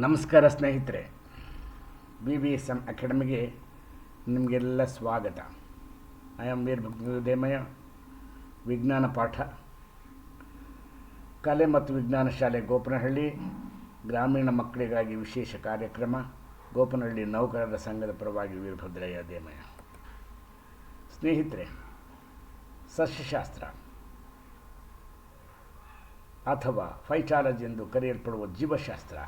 ನಮಸ್ಕಾರ ಸ್ನೇಹಿತರೆ B B S M ಅಕಾಡೆಮಿಗೆ ನಿಮಗೆಲ್ಲ ಸ್ವಾಗತ. ಐ ಆಮ್ ವೀರ್ ಭಕ್ತಿದೇಮಯ ವಿಜ್ಞಾನ ಪಾಠ, ಕಲೆ ಮತ್ತು ವಿಜ್ಞಾನ ಶಾಲೆ ಗೋಪನಹಳ್ಳಿ, ಗ್ರಾಮೀಣ ಮಕ್ಕಳಿಗಾಗಿ ವಿಶೇಷ ಕಾರ್ಯಕ್ರಮ, ಗೋಪನಹಳ್ಳಿ ನೌಕರರ ಸಂಘದ ಪರವಾಗಿ ವೀರಭದ್ರಯ್ಯ ದೇಮಯ ಸ್ನೇಹಿತರೆ, ಸಸ್ಯಶಾಸ್ತ್ರ ಅಥವಾ ಫೈಟಾಲಜಿ ಎಂದು ಕರೆಯಲ್ಪಡುವ ಜೀವಶಾಸ್ತ್ರ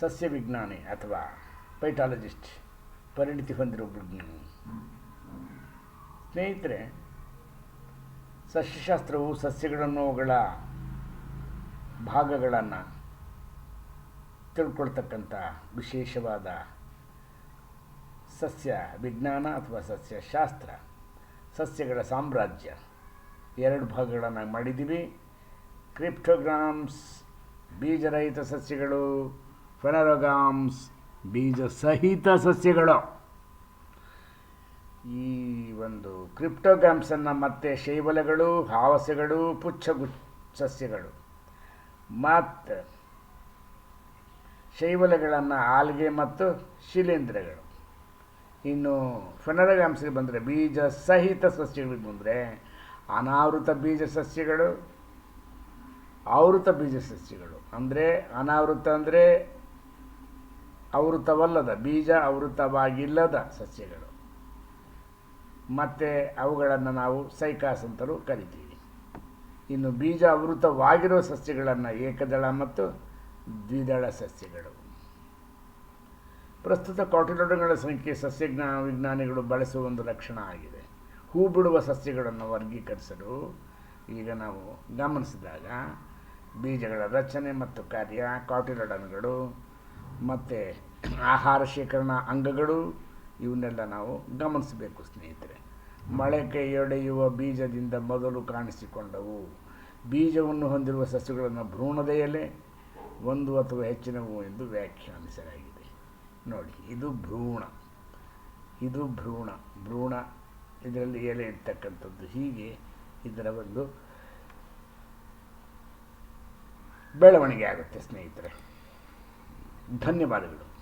ಸಸ್ಯ ವಿಜ್ಞಾನಿ ಅಥವಾ ಪೈಟಾಲಜಿಸ್ಟ್ ಪರಿಣಿತಿ ಹೊಂದಿರುವ ವಿಜ್ಞಾನಿ. ಸ್ನೇಹಿತರೆ, ಸಸ್ಯಶಾಸ್ತ್ರವು ಸಸ್ಯಗಳನ್ನು ಅವುಗಳ ಭಾಗಗಳನ್ನು ತಿಳ್ಕೊಳ್ತಕ್ಕಂಥ ವಿಶೇಷವಾದ ಸಸ್ಯ ವಿಜ್ಞಾನ ಅಥವಾ ಸಸ್ಯಶಾಸ್ತ್ರ, ಸಸ್ಯಗಳ ಸಾಮ್ರಾಜ್ಯ. ಎರಡು ಭಾಗಗಳನ್ನು ಮಾಡಿದ್ದೀವಿ. ಕ್ರಿಪ್ಟೋಗ್ರಾಮ್ಸ್, ಬೀಜರಹಿತ ಸಸ್ಯಗಳು ಫೆನರೋಗಾಮ್ಸ್ ಬೀಜ ಸಹಿತ ಸಸ್ಯಗಳು ಈ ಒಂದು ಕ್ರಿಪ್ಟೋಗ್ಯಾಮ್ಸನ್ನು ಮತ್ತೆ ಶೈವಲಗಳು, ಹಾವಸೆಗಳು ಪುಚ್ಛಗು ಸಸ್ಯಗಳು ಮತ್ತು ಶೈವಲಗಳನ್ನು ಆಲ್ಗೆ ಮತ್ತು ಶಿಲೀಂಧ್ರಗಳು ಇನ್ನು ಫೆನರಗಾಮ್ಸ್ಗೆ ಬಂದರೆ ಬೀಜ ಸಹಿತ ಸಸ್ಯಗಳಿಗೆ ಬಂದರೆ ಅನಾವೃತ ಬೀಜ ಸಸ್ಯಗಳು ಆವೃತ ಬೀಜ ಸಸ್ಯಗಳು ಅಂದರೆ ಅನಾವೃತ ಅಂದರೆ ಆವೃತವಲ್ಲದ ಬೀಜ ಆವೃತವಾಗಿಲ್ಲದ ಸಸ್ಯಗಳು. ಮತ್ತು ಅವುಗಳನ್ನು ನಾವು ಸೈಕಾಸ್ ಅಂತಲೂ ಕರಿತೀವಿ. ಇನ್ನು ಬೀಜ ಅವೃತವಾಗಿರುವ ಸಸ್ಯಗಳನ್ನು ಏಕದಳ ಮತ್ತು ದ್ವಿದಳ ಸಸ್ಯಗಳು. ಪ್ರಸ್ತುತ ಕಾಟಿಲೋಡಗಳ ಸಂಖ್ಯೆ ಸಸ್ಯಜ್ಞಾ ವಿಜ್ಞಾನಿಗಳು ಬಳಸುವ ಒಂದು ಲಕ್ಷಣ ಆಗಿದೆ. ಹೂ ಬಿಡುವ ಸಸ್ಯಗಳನ್ನು ವರ್ಗೀಕರಿಸಲು ಈಗ ನಾವು ಗಮನಿಸಿದಾಗ ಬೀಜಗಳ ರಚನೆ ಮತ್ತು ಕಾರ್ಯ ಕಾಟಿಲಡನ್ಗಳು ಮತ್ತು ಆಹಾರ ಶೇಖರಣಾ ಅಂಗಗಳು, ಇವನ್ನೆಲ್ಲ ನಾವು ಗಮನಿಸಬೇಕು ಸ್ನೇಹಿತರೆ. ಮಳೆ ಎಡೆಯುವ ಬೀಜದಿಂದ ಮೊದಲು ಕಾಣಿಸಿಕೊಂಡವು. ಬೀಜವನ್ನು ಹೊಂದಿರುವ ಸಸ್ಯಗಳನ್ನು ಭ್ರೂಣದ ಎಲೆ, ಒಂದು ಅಥವಾ ಹೆಚ್ಚಿನವು ಎಂದು ವ್ಯಾಖ್ಯಾನಿಸಲಾಗಿದೆ. ನೋಡಿ, ಇದು ಭ್ರೂಣ. ಇದು ಭ್ರೂಣ. ಭ್ರೂಣ ಇದರಲ್ಲಿ ಎಲೆ ಇರ್ತಕ್ಕಂಥದ್ದು. ಹೀಗೆ ಇದರ ಒಂದು ಬೆಳವಣಿಗೆ ಆಗುತ್ತೆ ಸ್ನೇಹಿತರೆ. ಧನ್ಯವಾದಗಳು.